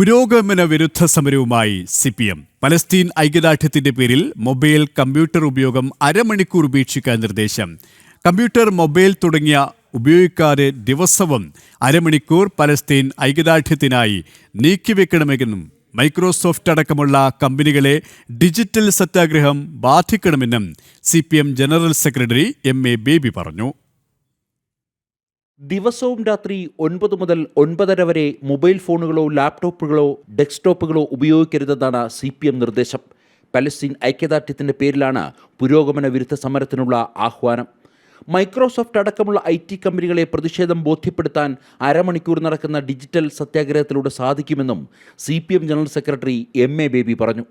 പുരോഗമന വിരുദ്ധ സമരവുമായി സി പി എം പലസ്തീൻ ഐക്യദാർഢ്യത്തിന്റെ പേരിൽ മൊബൈൽ കമ്പ്യൂട്ടർ ഉപയോഗം അരമണിക്കൂർ ഉപേക്ഷിക്കാൻ നിർദ്ദേശം. കമ്പ്യൂട്ടർ മൊബൈൽ തുടങ്ങിയ ഉപയോഗിക്കാതെ ദിവസവും അരമണിക്കൂർ പലസ്തീൻ ഐക്യദാർഢ്യത്തിനായി നീക്കിവെക്കണമെന്നും മൈക്രോസോഫ്റ്റ് അടക്കമുള്ള കമ്പനികളെ ഡിജിറ്റൽ സത്യാഗ്രഹം ബാധിക്കണമെന്നും C general secretary M A Baby പറഞ്ഞു. ദിവസവും രാത്രി ഒൻപത് മുതൽ ഒൻപതര വരെ മൊബൈൽ ഫോണുകളോ ലാപ്ടോപ്പുകളോ ഡെസ്ക്ടോപ്പുകളോ ഉപയോഗിക്കരുതെന്നാണ് സി പി എം നിർദ്ദേശം. പലസ്തീൻ ഐക്യദാർഢ്യത്തിന്റെ പേരിലാണ് പുരോഗമന വിരുദ്ധ സമരത്തിനുള്ള ആഹ്വാനം. മൈക്രോസോഫ്റ്റ് അടക്കമുള്ള ഐ ടി കമ്പനികളെ പ്രതിഷേധം ബോധ്യപ്പെടുത്താൻ അരമണിക്കൂർ നടക്കുന്ന ഡിജിറ്റൽ സത്യാഗ്രഹത്തിലൂടെ സാധിക്കുമെന്നും C P M general secretary M A Baby പറഞ്ഞു.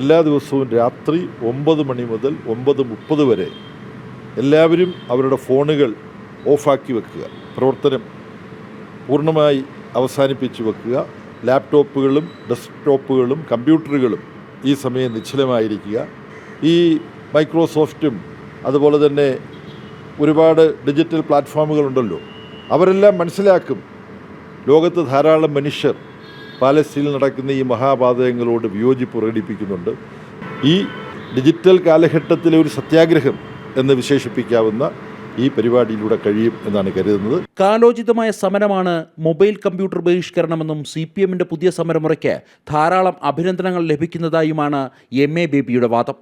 എല്ലാ ദിവസവും രാത്രി ഒമ്പത് മണി മുതൽ ഒമ്പത് മുപ്പത് വരെ എല്ലാവരും അവരുടെ ഫോണുകൾ ഓഫാക്കി വെക്കുക. പ്രവർത്തനം പൂർണമായി അവസാനിപ്പിച്ച് വെക്കുക. ലാപ്ടോപ്പുകളും ഡെസ്ക്ടോപ്പുകളും കമ്പ്യൂട്ടറുകളും ഈ സമയം നിശ്ചലമായിരിക്കുക. ഈ മൈക്രോസോഫ്റ്റും അതുപോലെ തന്നെ ഒരുപാട് ഡിജിറ്റൽ പ്ലാറ്റ്ഫോമുകളുണ്ടല്ലോ. അവരെല്ലാം മനസ്സിലാക്കും. ലോകത്ത് ധാരാളം മനുഷ്യർ പാലസ്തീനിൽ നടക്കുന്ന ഈ മഹാപാതകങ്ങളോട് വിയോജിപ്പ് പ്രകടിപ്പിക്കുന്നുണ്ട്. ഈ ഡിജിറ്റൽ കാലഘട്ടത്തിലെ ഒരു സത്യാഗ്രഹം എന്ന് വിശേഷിപ്പിക്കാവുന്ന ഈ പരിപാടിയിലൂടെ കഴിയും എന്നാണ് കരുതുന്നത്. കാലോചിതമായ സമരമാണ് മൊബൈൽ കമ്പ്യൂട്ടർ ബഹിഷ്കരണമെന്നും സി പി എമ്മിന്റെ പുതിയ സമരമുറയ്ക്ക് ധാരാളം അഭിനന്ദനങ്ങൾ ലഭിക്കുന്നതായുമാണ് എം എ ബേബിയുടെ വാദം.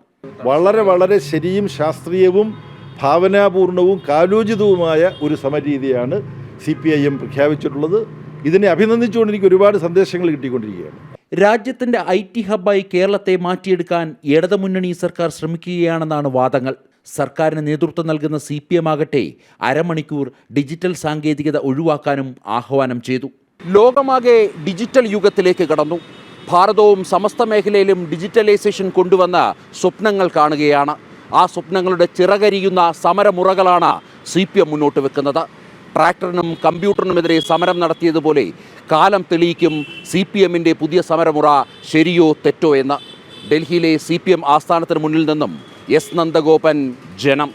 വളരെ വളരെ ശരിയും ശാസ്ത്രീയവും ഭാവനാപൂർണവും കാലോചിതവുമായ ഒരു സമരീതിയാണ് സി പി ഐ എം പ്രഖ്യാപിച്ചിട്ടുള്ളത്. ഇതിനെ അഭിനന്ദിച്ചുകൊണ്ട് എനിക്ക് ഒരുപാട് സന്ദേശങ്ങൾ കിട്ടിക്കൊണ്ടിരിക്കുകയാണ്. രാജ്യത്തിന്റെ ഐ ടി ഹബ്ബായി കേരളത്തെ മാറ്റിയെടുക്കാൻ ഇടതുമുന്നണി സർക്കാർ ശ്രമിക്കുകയാണെന്നാണ് വാദങ്ങൾ. സർക്കാരിന് നേതൃത്വം നൽകുന്ന സി പി എം ആകട്ടെ അരമണിക്കൂർ ഡിജിറ്റൽ സാങ്കേതികത ഒഴിവാക്കാനും ആഹ്വാനം ചെയ്തു. ലോകമാകെ ഡിജിറ്റൽ യുഗത്തിലേക്ക് കടന്നു. ഭാരതവും സമസ്ത മേഖലയിലും ഡിജിറ്റലൈസേഷൻ കൊണ്ടുവന്ന സ്വപ്നങ്ങൾ കാണുകയാണ്. ആ സ്വപ്നങ്ങളുടെ ചിറകരിയുന്ന സമരമുറകളാണ് സി പി എം മുന്നോട്ട് വെക്കുന്നത്. ട്രാക്ടറിനും കമ്പ്യൂട്ടറിനുമെതിരെ സമരം നടത്തിയതുപോലെ കാലം തെളിയിക്കും സി പി എമ്മിന്റെ പുതിയ സമരമുറ ശരിയോ തെറ്റോ എന്ന്. ഡൽഹിയിലെ സി പി എം ആസ്ഥാനത്തിന് മുന്നിൽ നിന്നും എസ് നന്ദഗോപൻ ജനം